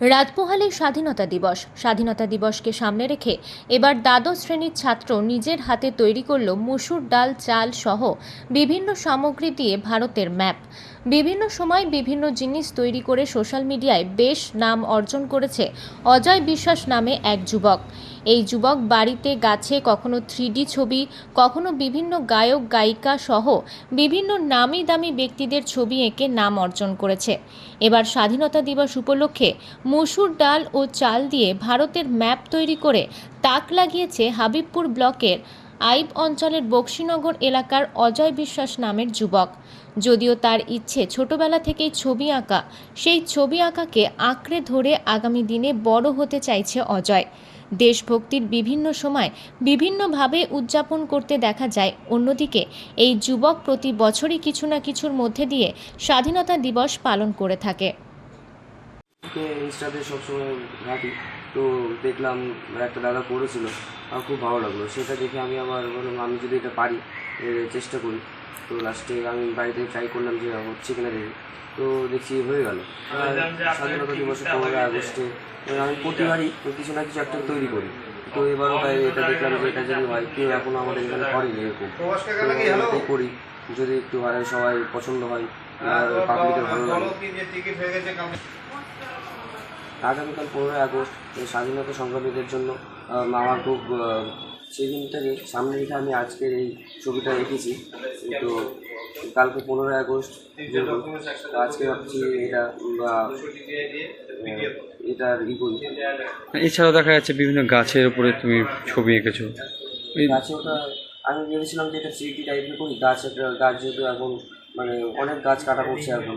রাতপোহালে স্বাধীনতা দিবস। স্বাধীনতা দিবসকে সামনে রেখে এবার দ্বাদশ শ্রেণির ছাত্র নিজের হাতে তৈরি করল মুসুর ডাল, চাল সহ বিভিন্ন সামগ্রী দিয়ে ভারতের ম্যাপ। বিভিন্ন সময় বিভিন্ন জিনিস তৈরি করে সোশ্যাল মিডিয়ায় বেশ নাম অর্জন করেছে অজয় বিশ্বাস নামে এক যুবক। এই যুবক বাড়িতে গাছে কখনো থ্রি ছবি, কখনো বিভিন্ন গায়ক, গায়িকা সহ বিভিন্ন নামি দামি ব্যক্তিদের ছবি এঁকে নাম অর্জন করেছে। এবার স্বাধীনতা দিবস উপলক্ষে মসুর ডাল ও চাল দিয়ে ভারতের ম্যাপ তৈরি করে তাক লাগিয়েছে হাবিবপুর ব্লকের আইব অঞ্চলের বক্সিনগর এলাকার অজয় বিশ্বাস নামের যুবক। যদিও তার ইচ্ছে ছোটবেলা থেকেই ছবি আঁকা, সেই ছবি আঁকাকে আঁকড়ে ধরে আগামী দিনে বড় হতে চাইছে অজয়। দেশভক্তির বিভিন্ন সময় বিভিন্নভাবে উদযাপন করতে দেখা যায়, অন্যদিকে এই যুবক প্রতি বছরই কিছু না কিছুর মধ্যে দিয়ে স্বাধীনতা দিবস পালন করে থাকে। তো দেখলাম একটা দাদা করেছিল আমার খুব ভালো লাগল। সেটা দেখে আমি আবার বললাম আমি যদি এটা পারি চেষ্টা করি। তো লাস্টে আমি বাড়িতে ট্রাই করলাম যে হচ্ছে কিনা দেখি। তো দেখছি হয়ে গেল। স্বাধীনতা দিবসে পনেরোই আগস্টে এবার আমি প্রতিবারই কিছু না কিছু একটা তৈরি করি। তো এবারও তাই এটা দেখলাম যে এটা যদি হয় কেউ এখনও আমাদের এখানে করেনি এরকম। তো করি যদি একটু হয় সবাই পছন্দ হয় আর পাবলিকের ভালো লাগে। আগামীকাল পনেরোই আগস্ট এই স্বাধীনতা সংগ্রামীদের জন্য আম, আমার খুব সেই দিনটাকে সামনে রেখে আমি আজকের এই ছবিটা এঁকেছি তো কালকে পনেরোই আগস্ট আজকে ভাবছি এটা বা এটার ই করি। এছাড়াও দেখা যাচ্ছে বিভিন্ন গাছের উপরে তুমি ছবি এঁকেছো। এই গাছে ওটা আমি ভেবেছিলাম যে এটা স্মৃতি টাইপের করি। গাছ একটা গাছ যেহেতু এখন মানে অনেক গাছ কাটা পড়ছে এখন।